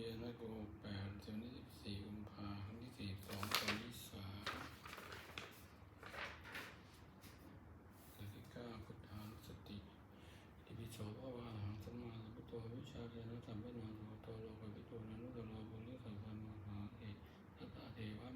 ปีนักโอแปดถึงที่สิบสี่กุมภาครั้งที่สี่สองตอนที่สามตอนที่เก้าพุทธานสติที่พิโสภาวาหังสมาธิมพุทโธวิชาเรนะธรรมเป็นวันโตโลกวิโตนันุตโลบุริสัมพันมหาเอตตาเทวะ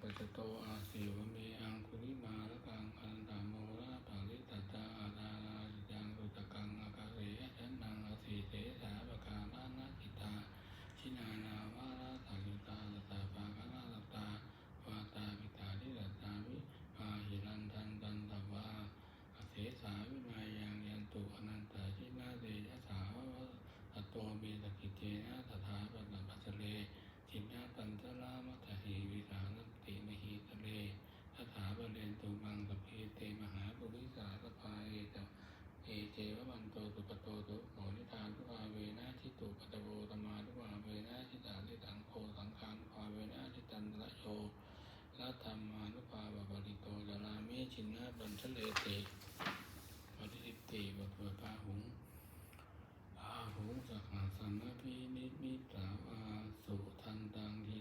ปัจจโตอาสิวมีอังคุลิมาละกังอันตามุระปังลิตตาอาณาลาจังรุตกังอากาเรยันนังอสิเตสาปกามานาจิตา ชินานาวาระตาลิตาลตาปากาลาลตาวาตาปิตาลิลตาวิปาหิรันทันตันตวาอเสสาวิมายังยันตุอนันตาชินาเดยะสาวะตโตเมตะกิเจนะ ทะเลติปฏิทิติบทเวปาหุงอาหุงสักหาสัมมพีนิมิตาวาสุทันตังที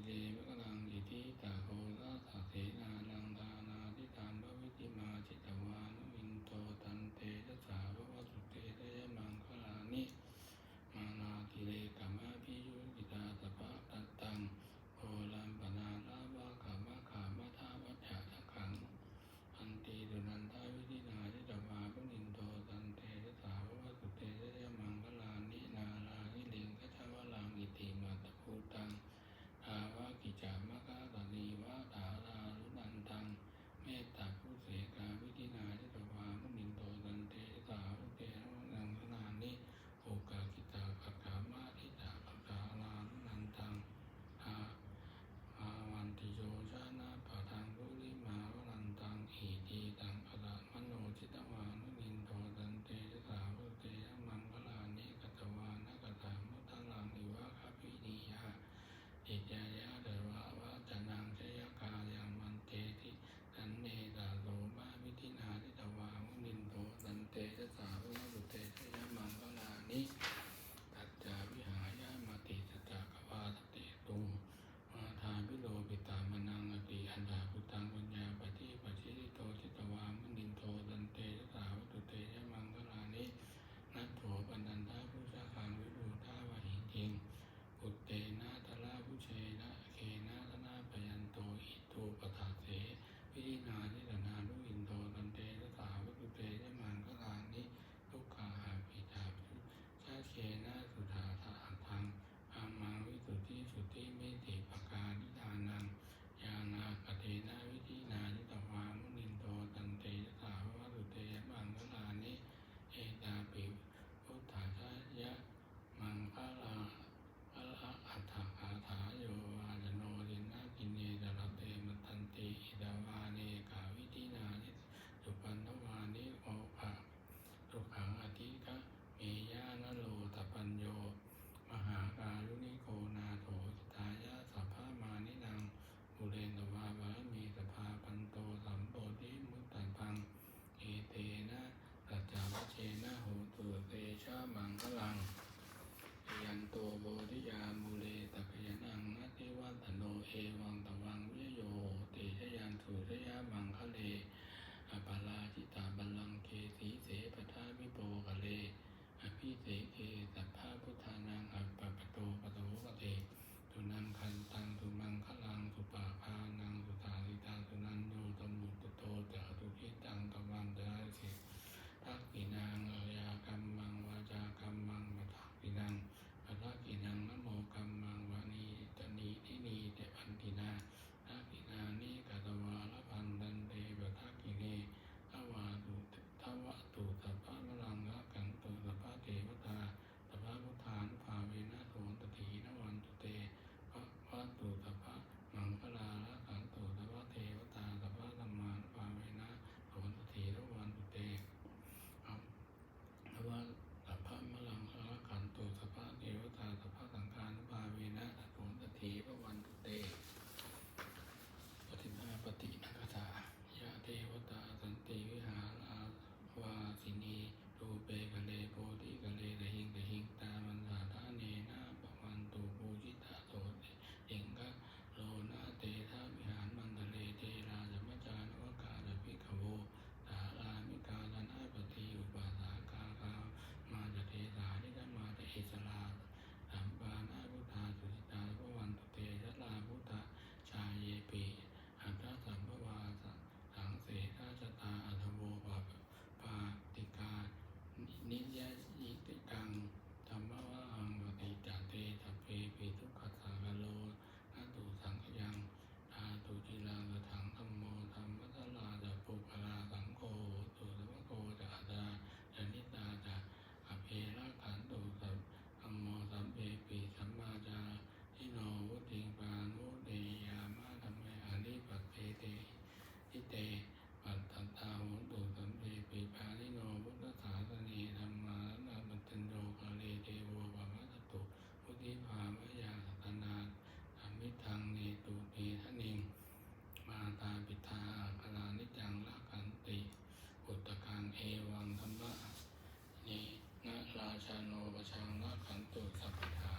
วชังนะขันตุสัพพถา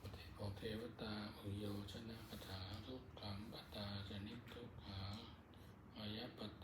ปฏิปเทวตาอุโยชนะปถาทุกขังปตาจนิทุกขาอายปต